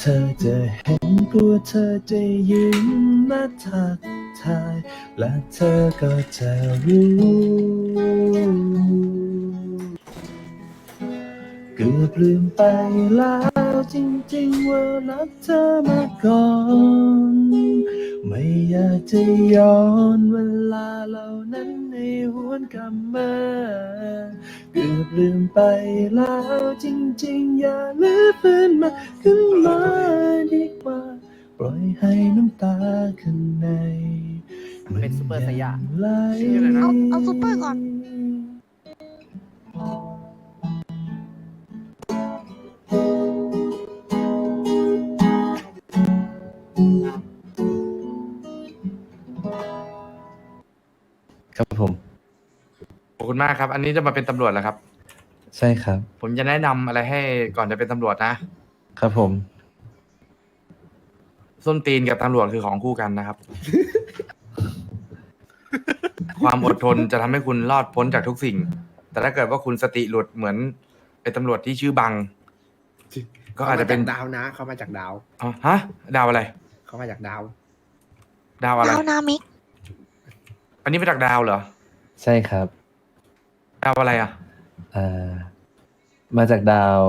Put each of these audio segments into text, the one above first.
เธอจะเห็นกลัวเธอจะยิ้มมาทักทาย และเธอก็จะรู้เกือบลืมไปแล้ว จริงๆว่ารักเธอมาก่อน ไม่อยากจะย้อนเวลาเหล่านั้นให้หวนกลับมาเกือบลืมไปแล้วจริงๆ อย่าลืมฟื้นมาขึ้นมาดีกว่า ปล่อยให้น้ำตาข้างในเป็นซุปเปอร์ไซย่าไหลเอาเอาซุปเปอร์ก่อน ครับผม ขอบคุณมากครับ อันนี้จะมาเป็นตำรวจแล้วครับ ใช่ครับ ผมจะแนะนำอะไรให้ก่อนจะเป็นตำรวจนะ ครับผม ส้นตีนกับตำรวจคือของคู่กันนะครับ ความอดทนจะทำให้คุณรอดพ้นจากทุกสิ่ง แต่ถ้าเกิดว่าคุณสติหลุดเหมือนเป็นตำรวจที่ชื่อบัง ก็อาจจะเป็นดาวนะ เขามาจากดาว อ๋อฮะ ดาวอะไร เขามาจากดาว ดาวอะไร ดาวนามิกอันนี้มาจากดาวเหรอ ใช่ครับ ดาวอะไรอะ อ่า มาจากดาว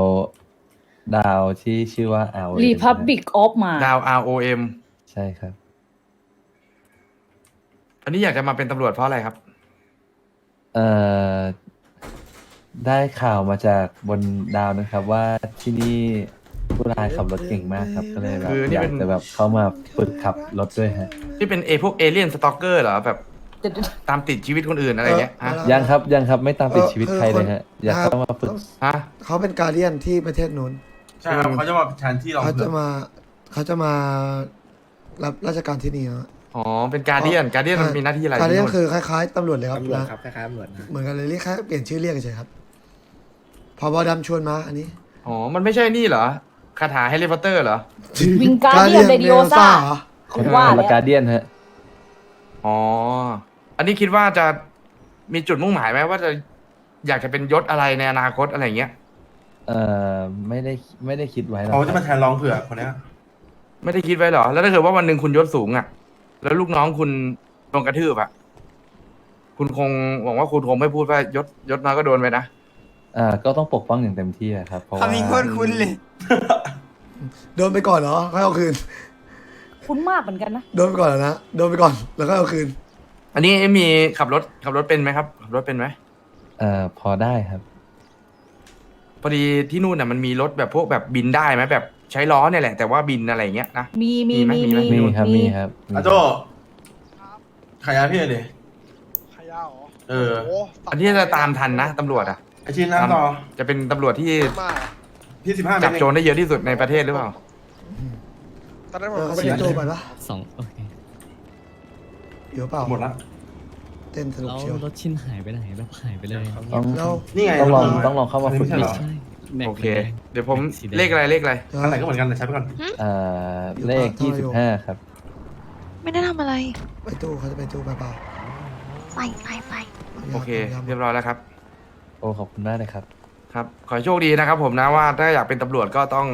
ดาวที่ชื่อว่าอาว Republic of มา ดาว R O M ใช่ครับ อันนี้อยากจะมาเป็นตำรวจเพราะอะไรครับ เอ่อ ได้ข่าวมาจากบนดาวนะครับ ว่าที่นี่ ผู้ร้ายขับรถเก่งมากครับก็เลยแบบคือนี่อยาเป็กน จะแบบเข้ามาฝึกขับรถด้วยฮะที่เป็นเอพวกเอเลี่ยนสตอกเกอร์เหรอแบบตามติดชีวิตคนอื่นอะไรเงี้ยฮะเออ ยังครับยังครับไม่ตามติดเออชีวิตคือใครเลยคนฮะอยากเข้ามาฝึก ฮะ เขาเป็นการเดียนที่ประเทศนู้น ใช่ครับเขาจะมาแทนที่เราเขาเผืจะอกมาเขาจะมารับราชการที่นี่ฮะอ๋อ เป็นการเดียนการเดียนมันมีหน้าที่อะไรการเดียนที่คือคล้ายๆตำรวจเลยครับตำรวจนะครับคล้ายๆตำรวจนะ เหมือนกันเลยเรียกแค่เปลี่ยนชื่อเรียกเฉยๆครับพอบอดำชวนมาอันนี้ อ๋อ มันไม่ใช่นี่เหรอ คาถาแฮร์รี่พอตเตอร์เหรอ วิงการเดียนเรดิโอซ่าเหรอผมว่าละแล้วการเดียนฮะ อ๋อ อันนี้คิดว่าจะมีจุดมุ่งหมายไหมว่าจะอยากจะเป็นยศอะไรในอนาคตอะไรเงี้ย เอ่อไม่ได้ไม่ได้คิดไว้หรอกเขาจะคมารับแทนรองเผือกคนเนี้ยไม่ได้คิดไว้เหรอ แล้วถ้าเกิดว่าวันหนึ่งคุณยศสูงอะ่ะ แล้วลูกน้องคุณโดนกระทืบอะ่ะ คุณคงหวังว่าคุณคงไม่พูดว่ายศยศน้อยก็โดนไปนะอ่าก็ต้องปกป้องอย่างเต็มที่อะครับเพราะว่าคำนี้โคตรคุ้นเลย โดนไปก่อนเหรอค่อยเอาคืน คุ้นมากเหมือนกันนะ โดนไปก่อนเหรอนะ โดนไปก่อน แล้วก็เอาคืน อันนี้มีขับรถขับรถเป็นไหมครับขับรถเป็นไหมเอ่อพอได้ครับ พอดีที่นู่นน่ะมันมีรถแบบพวกแบบบินได้ไหมแบบใช้ล้อเนี่ยแหละแต่ว่าบินอะไรเงี้ยนะ มีมีมีไหม มีมีไหมมีครับมีครับมีอาโจขายาพี่หน่อยดิขยะเหรอเออโอ้อันนี้จะตามทันนะตำรวจอะไอชินนั่งต่อจะเป็นตำรวจที่มาก พี่สิบห้าเมจัตบรโจรได้เยอะที่สุดในประเทศหรือเปล่า ตอนนั้นผเอมอเขาไม่เป็นได้โจไปปะสองโอเคอยู่เปล่าหมดละ เต้นสนุกแล้วเชียวรถชิ้นหายไปไหนแบบหายไปเลยต้องแล้วนี่ไงต้องลองต้องลองเข้ามาฝึกอันนี้ดูไม่ใช่เหรอใช่แม็กโอเค แดงเดี๋ยวผมสีแดงเลขอะไรเลขอะไรเอออะไรก็เหมือนกันแต่ใช้ไปก่อนอ่าเลขอยู่ยี่ปะสิบทำไมห้าครับ ไม่ได้ทำอะไร ไปตู้เขาจะไปตู้เปล่าไปไปไปๆโอเคยำเรียบร้อยแล้วครับ โอ้ขอบคุณมากเลยครับ ครับ ขอให้โชคดีนะครับผมนะว่าถ้าอยากเป็นตำรวจก็ต้อง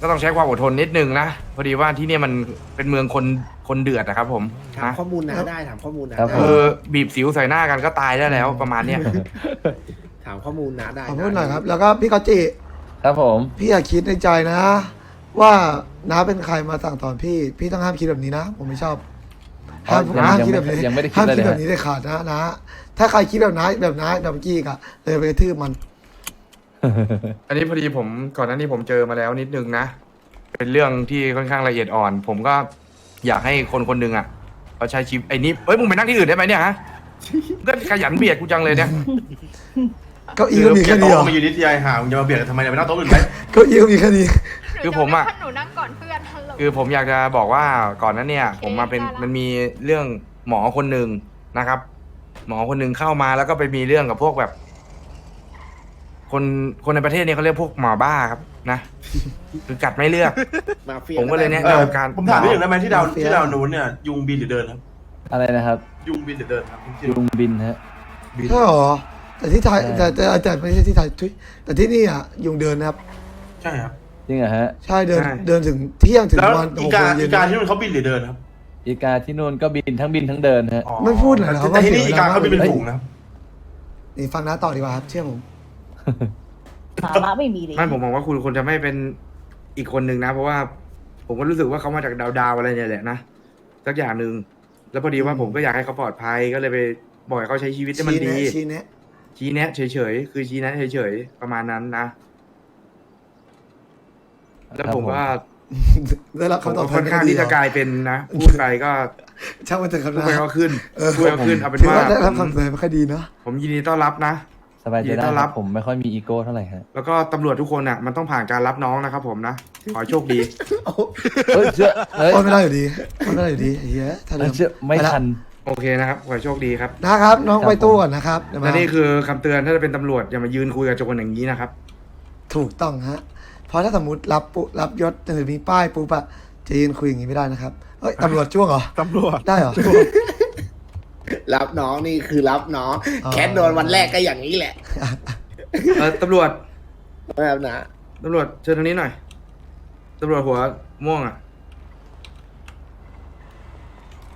ก็ต้องใช้ความอดทนนิดนึงนะพอดีว่าที่เนี่ยมันเป็นเมืองคนคนเดือดนะครับ ผมถามนะข้อมูลนะครับได้ถามข้อมูลนะครับผมคือบีบสิวใส่หน้ากันก็ตายได้แล้ว ประมาณเนี้ย ถามข้อมูลนะได้ขอพูดหน่อยครับ แล้วก็พี่กอตจิครับผม พี่อย่าคิดในใจนะ ว่าน้าเป็นใครมาสั่งสอนพี่ พี่ต้องห้ามคิดแบบนี้นะ ผมไม่ชอบห้ามยังห้ามยังคิดไม่แบบนี้ยังไม่ได้คิดห้ามอะไรคิดเลยแบบนี้ได้ขาดนะนะ ถ้าใครคิดแบบน้าแบบน้าแบบเมื่อกี้อีกอะเลยไปกระทืบมัน อันนี้พอดีผมก่อนหน้านี้ผมเจอมาแล้วนิดนึงนะ เป็นเรื่องที่ค่อนข้างละเอียดอ่อน ผมก็อยากให้คนคนหนึ่งอะเขาใช้ชีวิตไอ้นี่เอ้ยมึงไปนั่งที่อื่นได้ไหมเนี่ยฮะก็ขยันเบียดกูจังเลยเนี่ยเก้าอี้ก็มีแค่นี้เหรอโต๊ะมาอยู่นิตยายห่ามึงจะมาเบียดกันทำไมเนี่ยไปนั่งโต๊ะอื่นไหมเก้าอี้ก็มีแค่นี้ คือผมอะ หนูนั่งก่อนเพื่อนฮัลโหล คือผมอยากจะบอกว่าก่อนนั้นเนี่ย ผมมาเป็นได้ละมันมีเรื่องหมอคนหนึ่งนะครับ หมอคนหนึ่งเข้ามาแล้วก็ไปมีเรื่องกับพวกแบบ คนคนในประเทศเนี่ยเขาเรียกพวกหมอบ้าครับ นะคือกัดไม่เลือก มาเฟียผมก็เลยเนี่ยเออการผมถามพี่หนึ่งได้ไหมที่ดาวมาเฟียที่ดาวนู้นเนี่ยยุงบินหรือเดินครับอะไรนะครับ ยุงบินหรือเดินครับพี่ยุงบินฮะ ใช่หรอแต่ที่ไทยใช่แต่แต่แต่ไม่ใช่ที่ไทยทุยแต่ที่นี่อะยุงเดินนะครับ ใช่ครับจริงเหรอฮะ ใช่เดินใช่เดินถึงเที่ยงถึงแล้ววันอีหกกาโมงเย็อีนกาที่นู่นเขาบินหรือเดินครับ อีกาที่นู่นก็บินทั้งบินทั้งเดินฮะอ๋อไม่พูดหน่อยเหรอแต่ที่นี่ว่าเสีอียเวลากาเขาบินเป็นฝูงนะครับนี่ฟังน้าต่อดีกว่าครับเชื่อผม สาระไม่มีเลย ไม่ผมมองว่าคุณควรจะไม่เป็นอีกคนนึงนะ เพราะว่าผมก็รู้สึกว่าเขามาจากดาวดาวๆอะไรเนี่ยแหละนะสักอย่างหนึ่งแล้วพอดีว่าผมก็อยากให้เขาปลอดภัยก็เลยไปบอกให้เขาใช้ชีวิตให้มันชี้ดีแนะชี้แนะชี้แนะเฉยๆ คือชี้แนะเฉยๆ ประมาณนั้นนะ แล้วผมว่า ได้รับผมคำตอบก็ค่อนข้างที่จะกลายเป็นนะพูดไปก็ช่างมันเถอะครับพูดนะไปก็ขึ้นเออพูดไปก็ขึ้นเอาเป็นถือว่าว่าได้รับคำเสนอไม่ค่อยดีเนาะ ผมยินดีต้อนรับนะ สบายใจยินดีได้ต้อนครัรับบ ผมไม่ค่อยมีอีโก้เท่าไหร่ฮะแล้วก็ตำรวจทุกคนอะมันต้องผ่านการรับน้องนะครับผมนะขอให้โชคดีเฮ้ยเชื่อเฮ้ยโอ้ยไม่ได้อยู่ดีโอ้ยไม่ได้อยู่ดีไอ้เฮียถ้าเดิมเชื่อไม่ปละทัน โอเคนะครับขอให้โชคดีครับนะครับ น้องครับ ไปตู้ผมก่อนนะครับเดี๋ยวและมานี่คือคำเตือนถ้าจะเป็นตำรวจอย่ามายืนคุยกับโจรอย่างนี้นะครับ ถูกต้องฮะ เพราะถ้าสมมติรับปุ๊รับยศหรือมีป้ายปุ๊บอะจะยืนคุยอย่างนี้ไม่ได้นะครับเอ้ยตำรวจจ้วงเหรอ ตำรวจ ได้เหรอ รับน้องนี่คือรับน้อง อ๋อ แคทโดนวันแรกก็อย่างนี้แหละเออตำรวจ นะครับนะ ตำรวจเชิญทางนี้หน่อย ตำรวจหัวม่วงอะ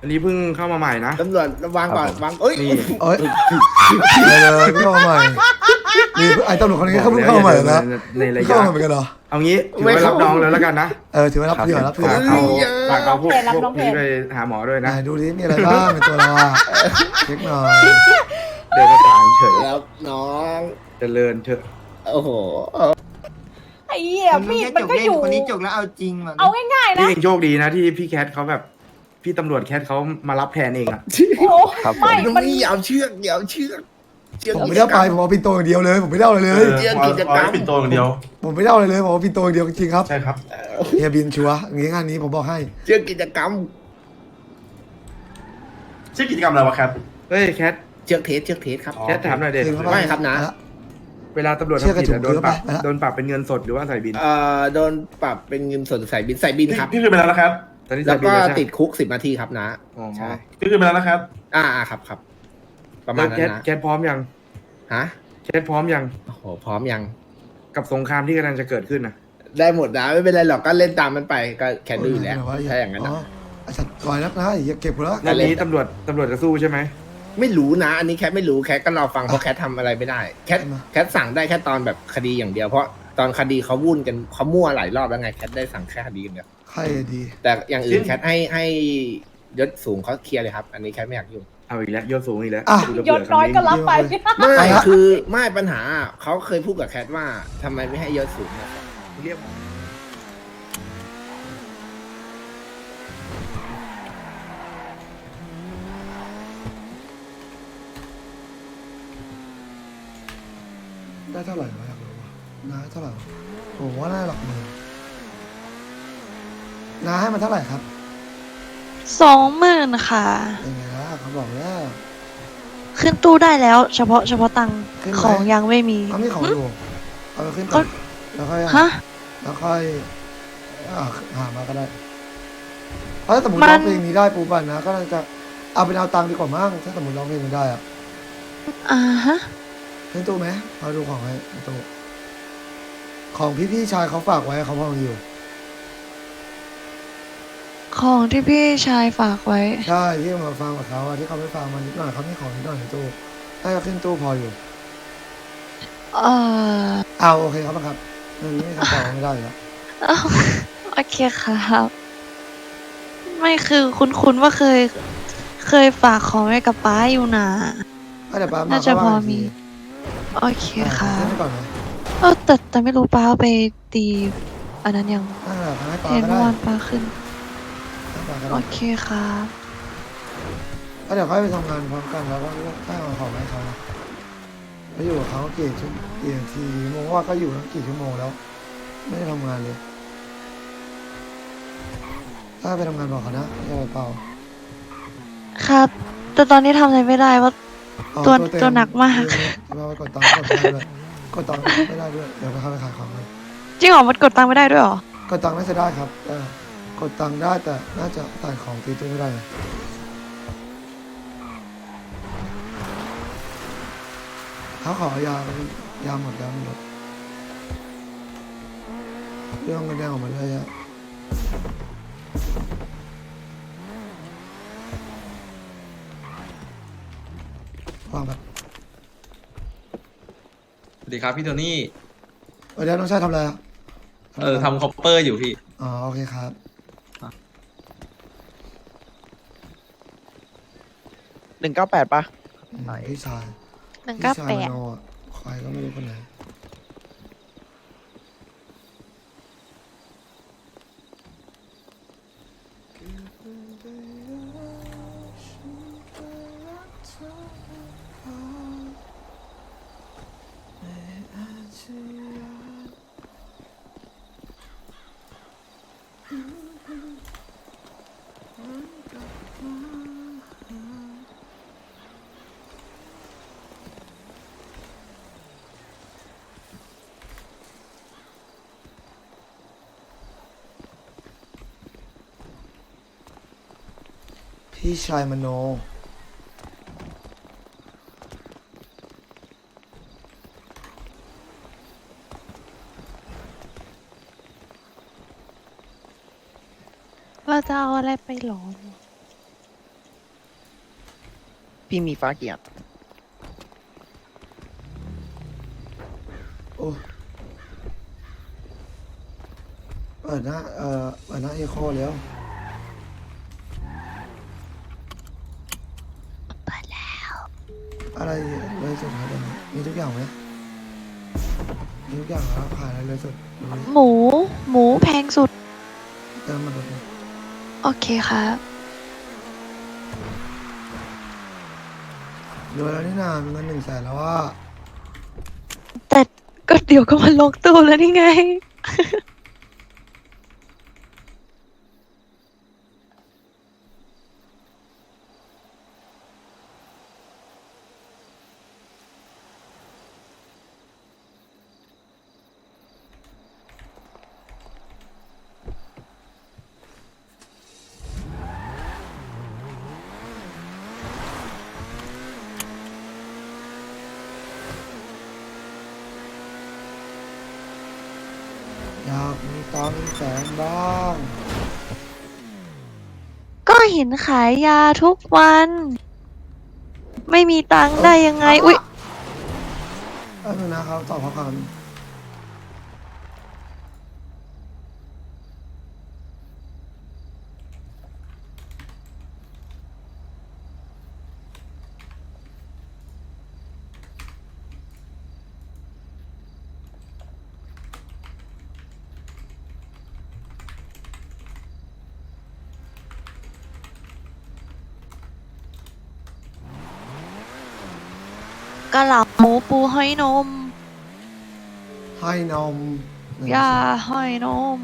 อันนี้เพิ่งเข้ามาใหม่นะ ตำรวจวางก่อนครับผมวางเอ้ย นี่ เอ้ยเลยเลยไม่เข้ามาใหม่ มีไอ้ตำรวจคนนี้เขาเพิ่งเข้ามาใหม่เหรอนะในระเพิ่งยะเข้ามาเหมือนกันเหรอเอางี้ถือว่ารับน้องแล้วแล้วกันนะเออถือว่ารับเผื่อรับเผื่อฝากเอาฝากเอาพวกพวกนี้ไปหาหมอด้วยไหนนะดูดิมีอะไรบ้างในตัวเราอะเช็คหน่อยเดินมาถามเฉยรับน้องเจริญเถอะโอ้โหไอ้เหี้ยมีดมันก็อยู่คนนี้จกแล้วเอาจริงว่ะเอาง่ายๆพี่นะเองโชคดีนะที่พี่แคทเขาแบบพี่ตำรวจแคทเขามารับแทนเองอะโอ้ครับผมไม่ตรงมันนี้อย่าเอาเชือกอย่าเอาเชือกเชือก ผมไม่ได้เอาไปผมเอาปินโตอย่างเดียวเลยผมไม่ได้เอาอะไรเลเอยอเอาเอาให้ปิดโตอย่างเดียว ผมไม่ได้เอาอะไรเลยผมเอาปินโตอย่างเดียวจริงๆครับใช่ครับเฮียบินชัวร์อย่างงี้งานนี้ผมบอกให้ เชือกกิจกรรมชื่อกิจกรรมอะไรวะแคท เฮ้ยแคทเชือกเทสเชือกเทสครับ อ๋อ แคทถามหน่อยเด็คืนเข้าปไม่ครับนะไปละเวลาตำรวจเชื่อกทำผิดระอะจุโดกนปรับเกลือไปไปละโดนปรับเป็นเงินสดหรือว่าใส่บิน เอ่อโดนปรับเป็นเงินสดใส่บินใส่บินครับ พี่พี่คืนไปแล้วนะครับตอนนี้แล้ใส่วบินก็แล้วใช่ไหมติดคุกสิบนาทีครับนะ อ๋อ ใช่ พี่คืนไปแล้วนะครับ อ่าอ่าครับครับ ประมาแล้ณวนั้แคทนนะแคทพร้อมยังฮะแคทพร้อมยังโอ้โหพร้อมยัง กับสงครามที่กำลังจะเกิดขึ้นนะได้หมดนะไม่เป็นไรหรอกก็เล่นตามมันไปก็แค่ดูอยู่แล้วเดี๋ยถ้าอย่างนั้นอ๋นะอไอ้สัตว์ลอยนักนะอย่าเก็บกูแล้วรอบนี้ตำรวจตำรวจจะสู้ใช่ไหมไม่รู้นะ อันนี้แคทไม่รู้แคทก็รอฟังเพราะแคททำอะไรไม่ได้แคทใช่ไหมแคทสั่งได้แค่ตอนแบบคดีอย่างเดียวเพราะตอนคดีเขาวุ่นกันเขามั่วหลายรอบแล้วไงแคทได้สั่งแค่คดีอย่างเดียวใครดีแต่อย่างอื่นจริงแคทให้ให้ยศสูงเขาเคลียร์เลยครับ อันนี้แคทไม่อยากยุ่ง เอาอีกแล้วยศสูงอีกแล้วอะ กูจะยเบื่ศน้อยก็รับไป ไม่ไปละคือไม่ปัญหาเขาเคยพูดกับแคทว่าทำไมไม่ให้ยศสูงเนี่ยเรียกได้เท่าไหร่วะอยากรู้วะน้าให้เท่าไหร่วะผมว่าน่าหลักหมื่นน้าให้มันเท่าไหร่ครับสองหมื่นค่ะยังไงล่ะเขา บอกแล้วขึ้นตู้ได้แล้ว เฉพาะเฉพาะตังค์ขึ้นไหมของยังไม่มีเอาไม่ของอยู่เอาไปขึ้นก่อนแล้วค่อยฮะ แล้วค่อยอ่าหามาก็ได้เพราะถ้าสมมติมัน ร้องเพลงนี้ได้ปูปันนะก็น่าจะเอาเป็นเอาตังค์ดีกว่ามั้งถ้าสมมติร้องเพลงนี้ได้อะอ่าฮะ ขึ้นตู้ไหมเอาดูของให้ในตู้ของพี่พี่ๆชายเขาฝากไว้เขาพอมีอยู่ ของที่พี่ชายฝากไว้ ใช่ที่มาฟังกับเขาอะที่เขาไม่ฟังมันนิดหน่อยเขาไม่ของนิดหน่อยในตู้ให้เขาขึ้นตู้พออยู่เอ่อเอาโอเคครับครับเรื่องนี้ไม่คำตอบไม่ได้อยู่แล้วอ้าวโอเคครับ ไม่คือคุ้นๆว่าเคย เคยฝากของไว้กับป้าอยู่นะ อะเดี๋ยวป้ามาน่าจะก็ว่พออีกทีมี โอเคอะค่ะขึ้นไปก่อนนะเออแต่แต่ไม่รู้ป้าเอาไปตี อันนั้นยังนั่นแหละให้ป้าเห็นก็เมื่ได้อวานป้าขึ้น ให้ป้าก็โอได้เคครับ แล้วเดี๋ยวค่อยไปทำงานพร้อมกันแล้วก็ให้เอาของให้เขานะไปอยู่กับเขากี่ชั่วกี่นาทีโมงว่าก็อยู่ตั้งกี่ชั่วโมงแล้ว ไม่ได้ทำงานเลย ถ้าไปทำงานบอกเขานะไม่ใช่เปล่าครับ แต่ตอนนี้ทำอะไรไม่ได้ว่าเอาตัวเต็มตัวหนักมาก เราไปกดตังค์กดไม่ได้ด้วยกดตังค์ไม่ได้ด้วยเดี๋ยวไปเข้าไปขายของเลยจริงเหรอมันกดตังค์ไม่ได้ด้วยเหรอ กดตังค์น่าจะได้ครับแต่ กดตังค์ได้แต่น่าจะใส่ของตีตู้ไม่ได้นะเขาขอยายาหมดแล้วไม่หมดเรื่องเงินแดงออกมาด้วยอะวางแบบสวัสดีครับพี่โทนี่เออเดี๋ยวน้องชายทำอะไรอะเออทำคอปเปอร์อยู่พี่ อ๋อ โอเคครับ หนึ่งเก้าแปดปะอืมพี่ชายหนึ่งพี่เก้าชายแปมดโนอะใครก็ไม่รู้คนไหน พี่ชายมโน เราจะเอาอะไรไปหลอมพี่มีฟ้าเกียรติโอ้เปิดหน้าเอ่อเปิดหน้าเอโคแล้ว เปิดแล้ว อะไรเลยสุดครับตอนนี้มีทุกอย่างไหมมีทุกอย่างแล้วขายอะไรเลยสุดดูดิหมู หมูแพงสุด เติมมาดูดิโอเคครับดูแล้วนี่นามีเงินหนึ่งแสนแล้วว่า แต่ก็เดี๋ยวก็มาลงตู้แล้วนี่ไง อยากมีตังค์แสนบ้าง ก็เห็นขายยาทุกวัน ไม่มีตังค์ได้ยังไง อุ๊ย เออนะครับตอบข้อความ หล่ำหมูปูหอยนม ให้นมหนึ่งยาแสนหอยนม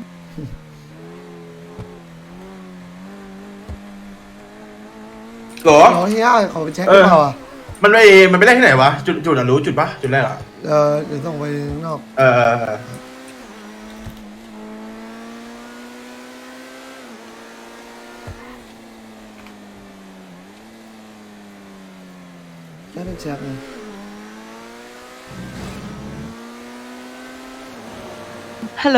หรอเดี๋ยวเฮียขอไปเช็คดีกว่าอะมันไปมันไปได้ที่ไหนวะ จุดจุดอะรู้จุดปะจุดแรกอะเออเดี๋ยวส่งไปข้างนอกเออเออเออแค่เป็นเช็คไง ฮัลโ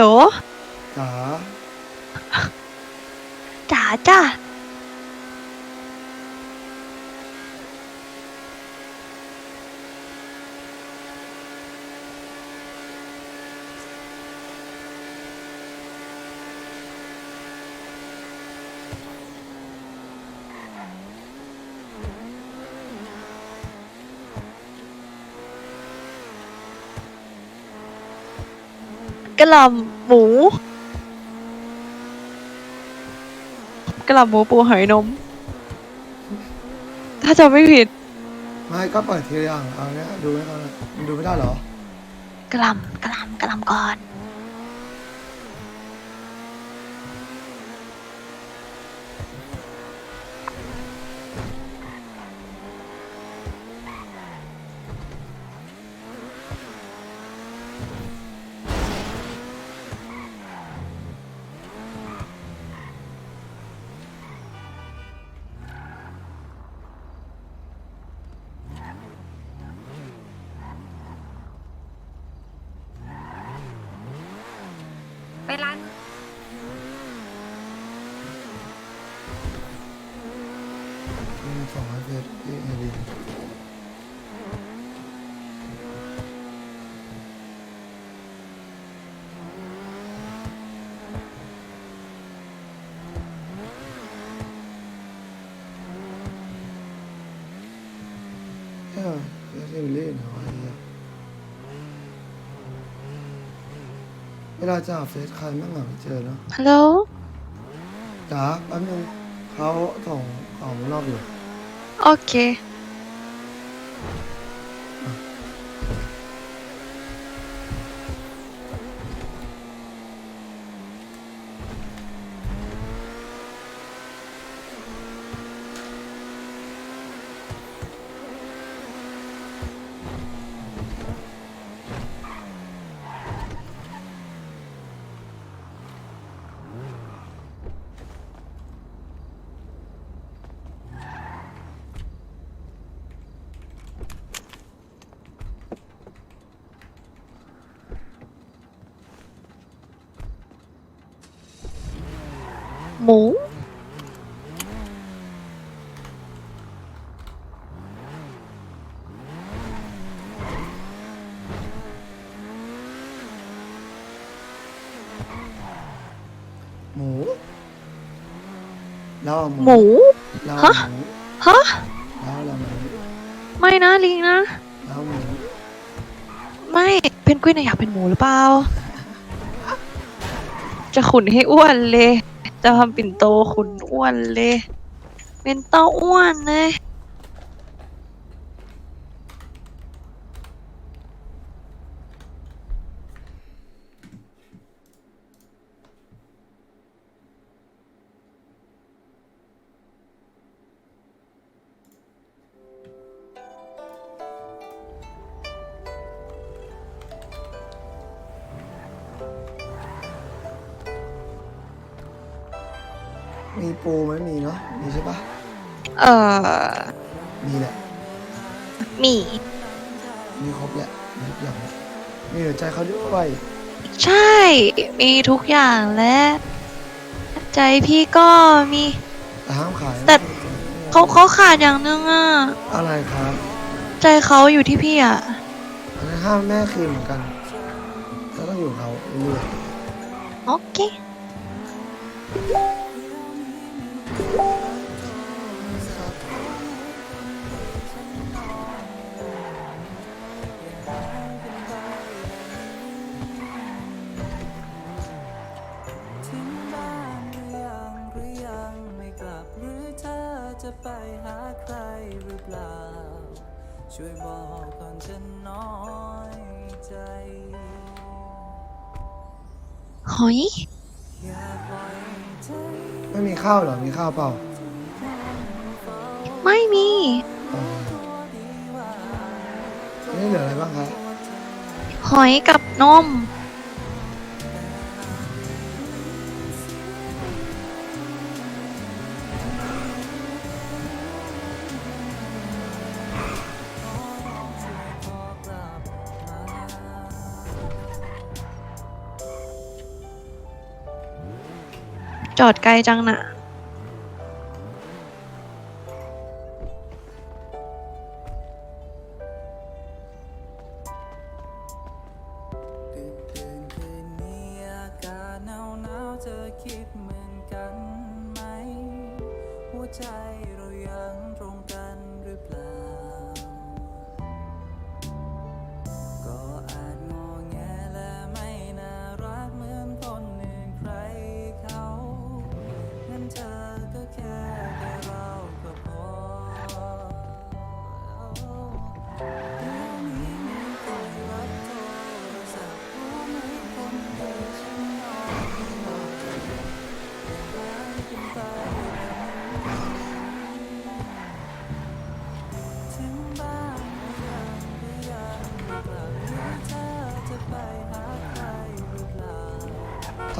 หลจ๋าจ๋าจ้ากะหล่ำหมูกะหล่ำหมูปูหอยนม ถ้าจะไม่ผิดไม่ก็เปิดทีละอย่างเอาเนี้ยดูให้เขาหน่อยมันดูไม่ได้เหรอกะหล่ำกะหล่ำกะหล่ำก่อน หรอไอ้เหี้ยเวลาจะหาเฟซใครไม่หาไม่เจอเนาะฮัลโหล จ๋าแป๊บนึงเขาส่งของนอกอยู่ โอเค หมู หมูแล้วเอาหมูแล้วเอาหมูฮะแล้วเราหมูไม่นะลิงนะแล้วหมูไม่เพนกวินน่ะอยากเป็นหมูหรือเปล่า จะขุนให้อ้วนเลย จะทำปิ่นโตขุนอ้วนเลย เป็นเต้าอ้วนเลย มีปูไหมมีเนาะมีใช่ปะเอ่อมีแหละหมี มีครบแหละมีทุกอย่างแหละมีหัวใจเขาด้วยใช่ มีทุกอย่างและใจพี่ก็มี แต่ห้ามขายนะแต่ เขาเขาขาดอย่างหนึงอะ อะไรครับใจเขาอยู่ที่พี่อะ อันนั้นห้ามแม่คืนเหมือนกันก็ต้องอยู่กับเขาเรื่อยโหอยอย่าปล่อยใจๆไม่มีข้าวเหรอ มีข้าวเปล่าไม่มีโอเคนี่เหลืออะไรบ้างครับ หอยกับนม จอดไกลจังน่ะ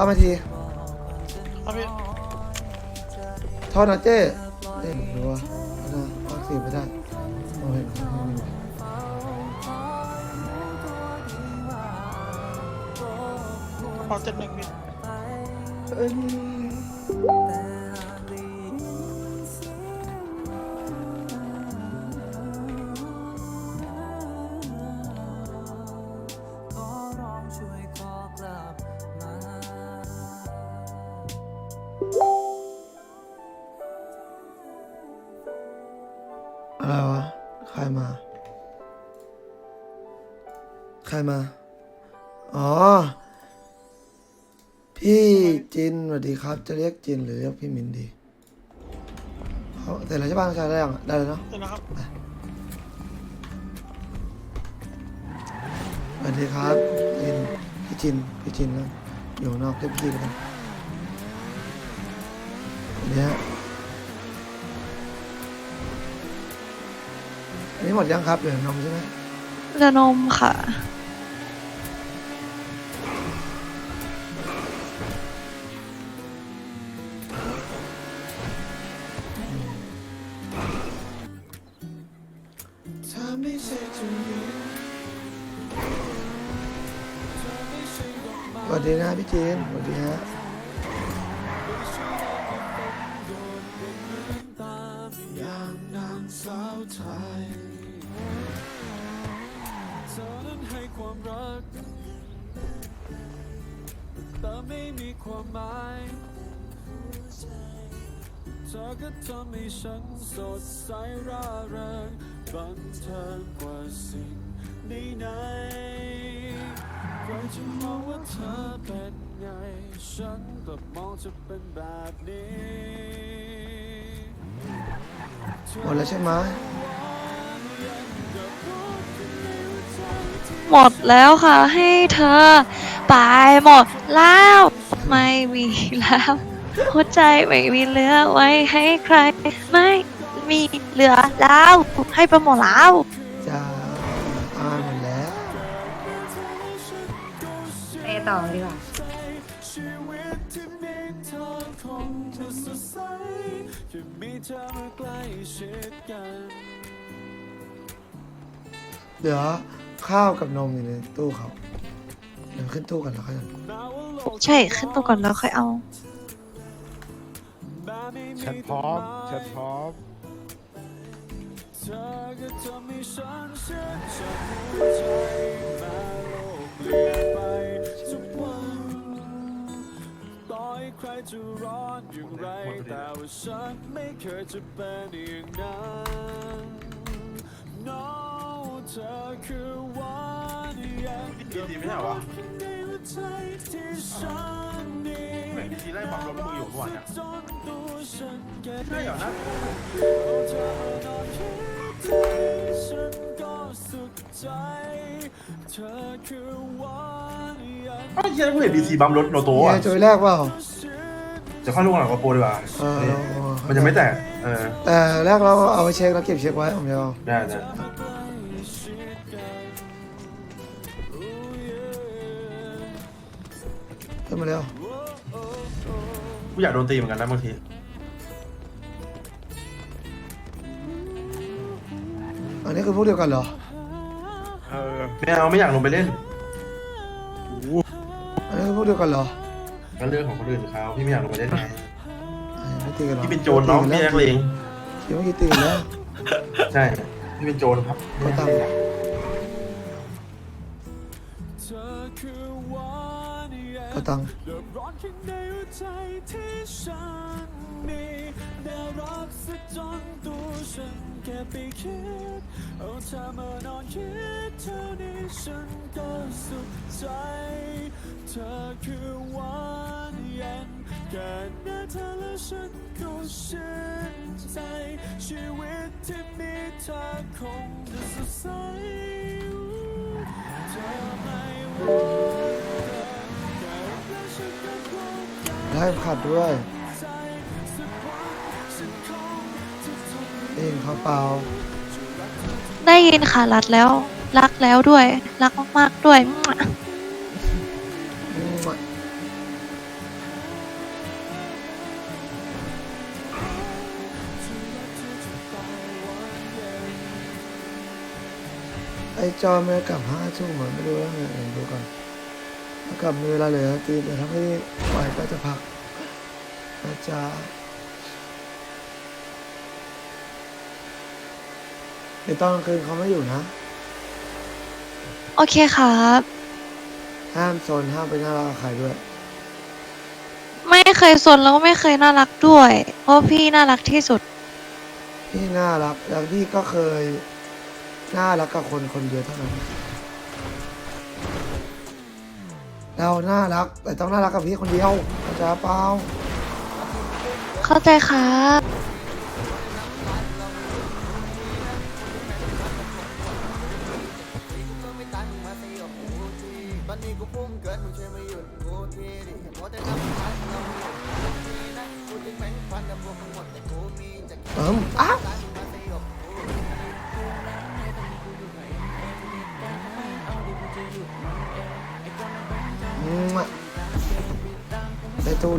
เข้ามาทีบอกก่อนจะน้อยใจโทษนะเจ้เอ้ยหรือว่าเอานะวัคซีนไม่ได้โอ้ยไม่มีกระเป๋าเจ็ดหนึ่งพี่นแต่ พี่จินสวัสดีครับ จะเรียกจินหรือเรียกพี่มินดีเขาเสร็จแล้วใช่ป่ะใช่ได้ยังได้แล้วเนาะเสร็จแล้วครับสวัสดีครับจินพี่จินพี่จินนะอยู่ข้างนอกเรียกพี่แล้วกันเนี่ยอันนี้หมดยังครับเหลือนมใช่ไหมจะนมค่ะ สดีนะพี่จีนสวัสดีฮะอย่างนางสาวไทยเธอนั้นให้ความรัก แต่ไม่มีความหมายเธอก็ทำให้ฉันสดใสร่าเริงบันเทิงกว่าสิ่งใดๆใคร จะมองว่าเธอเป็นไง ฉันกลับมองจะเป็นแบบนี้หมดแล้วใช่ไหมหมดแล้วค่ะ ให้เธอไปหมดแล้ว ไม่มีแล้วหัวใจไม่มีเหลือไว้ให้ใคร ไม่มีเหลือแล้ว ให้ไปหมดแล้ว ต่อดีกว่าชีวิตที่มีเธอคงจะสดใสแค่มีเธอมาใกล้ชิดกันเดี๋ยวข้าวกับนมอยู่ในตู้เขาเดี๋ยวขึ้นตู้กันแล้วค่อยใช่ขึ้นตัวก่อนแล้วค่อยเอาแชทพร้อมแชทพร้อม เธอก็ทำให้ฉันเชื่อใจหัวใจแม้โให้ใครจะร้อนอย่างไรแต่ว่าฉันไม่เคยจะเป็นอย่างนั้น No เธอคือวันยังดีไม่ใช่เหรอวะใจที่ฉันมีเหมือนทีแรกบังรถมืออยู่เมื่อวานเนี่ยจนตัวฉันแก่ใช่เหรอนะเอาเธอมานอนคิดที่ฉันก็สุขใจ อคือวันยังอ้าวเฮียกูเห็นดีซีบัมรถโนโตๆอะเนี่ยจอยแรกเปล่าจะเข้าลูกหลังกระโปรงดีกว่าเออนี่เออมันจะไม่แตกเออแต่แรกเราเอาไปเช็คแล้วเก็บเช็คไว้ผมจะเอาได้ได้ขึ้นมาเร็วกูอยากโดนตีเหมือนกันนะบางทีอันนี้คือพวกเดียวกันเหรอเออไม่เอาไม่อยากลงไปเล่นอันนี้คือพวกเดียวกันเหรอก็เรื่องของคนอื่นเขาพี่ไม่อยากลงไปเล่นไงอ่าไม่ตีกันหรอพี่เป็นโจรน้องพี่นักเลงคิดว่ากี่ตีกันแล้วใช่พี่เป็นโจรครับก็ตามเธอคือวันยังก็ตัง จนตัวฉันแค่ไปคิดเอาเธอมานอนคิดเท่านี้ฉันก็สุขใจ เธอคือวันเย็นแค่หน้าเธอและฉันก็ชื่นใจ ชีวิตที่มีเธอคงจะสดใสเธอไม่ว่าเกิดแล้วฉันก็พอ ได้ขัดด้วย เองเขาเปล่า ได้ยินค่ะรัดแล้ว รักแล้วด้วย รักมากๆด้วยมั่วอืมไอจอมมันกลับห้าทุ่มอะไม่รู้ว่าไงเดี๋ยวดูก่อนถ้ากลับมีเวลาเหลือตีแต่ถ้าไม่ไหวก็จะพักนะจ๊ะ ดี๋ยวตอนกลางคืนเขาไม่อยู่นะ โอเคครับ ห้ามโซนห้ามไปน่ารักกับใครด้วย ไม่เคยสนแล้วก็ไม่เคยน่ารักด้วย เพราะพี่น่ารักที่สุด พี่น่ารัก แล้วพี่ก็เคย น่ารักกับคนคนเดียวเท่านั้น เราน่ารัก แต่ต้องน่ารักกับพี่คนเดียวเข้าใจเปล่า เข้าใจครับ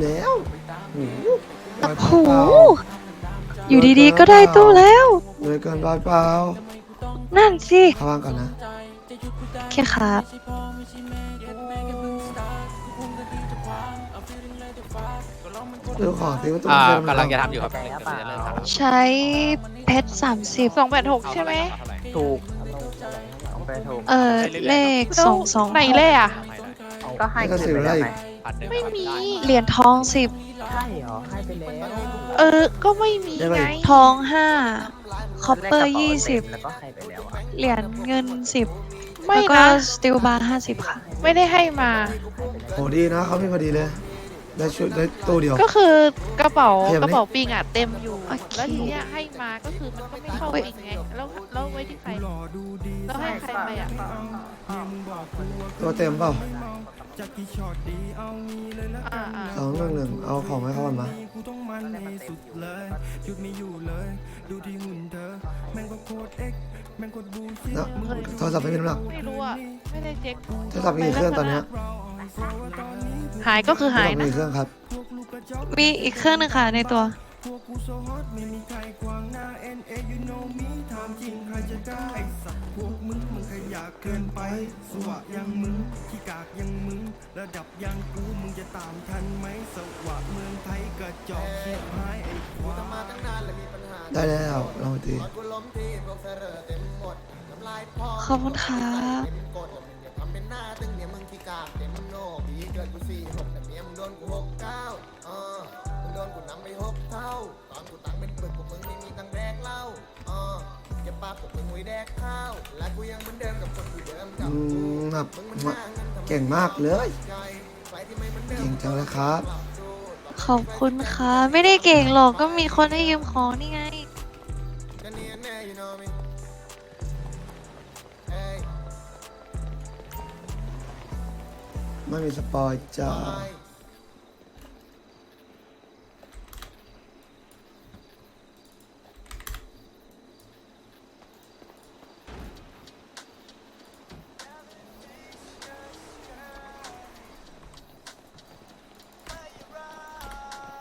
แล้วโอ้โหโอ้โหอยู่ดีๆ ก็ได้ตู้แล้ว เลยเกินไปเปล่านั่นสิเขาวางก่อนนะโอเคครับดูของตีประตูอ่าเดิมกำลังจะแล้วทำอยู่ครับกำลังจะเริ่มทำใช้เพชรสามสิบสองแปดหกใช่ไหมถูกต้องไปถูกเออเลขสองสองไหนเล่อะก็ให้ก็สิบอะ ไรอีกไม่มีเหรียญทองสิบใช่เหรอให้ไปแล้วเออ ก็ไม่มีไงทองห้าคอปเปอร์ยี่สิบแล้วก็ให้ไปแล้วอะเหรียญเงินสิบไม่แล้วก็นะสติลบาร์ห้าสิบค่ะ ไม่ได้ให้มา โหดีนะเขาไม่พอดีเลย ได้ชุดได้ตู้เดียว ก็คือกระเป๋าเทียบไหมกระเป๋าปิงอะเต็มอยู่ โอเค แล้วทีเนี้ยให้มาก็คือมันก็ไม่เข้าปิงไงแล้วแล้วไว้ที่ใครแล้วให้ใครไปอะตัวเต็มเปล่าอ่าอ่าสองหนึ่งหนึ่งเอาของให้เขาก่อนมา แล้วโทรศัพท์ไม่มีน้ำหนักไม่รู้อะ ไม่ได้เช็คโทรศัพท์มีกี่เครื่องตอนเนี้ยหายก็คือโทรหาศัยพท์มีนะกี่เครื่องครับ มีอีกเครื่องหนึงค่ะในตัว ได้แล้วลองไปตีขอบคุณครับอืมแบบมาเก่งมากเลย เก่งจังเลยครับ ขอบคุณค่ะ ไม่ได้เก่งหรอกก็มีคนให้ยืมของนี่ไง ไม่มีสปอยจ้า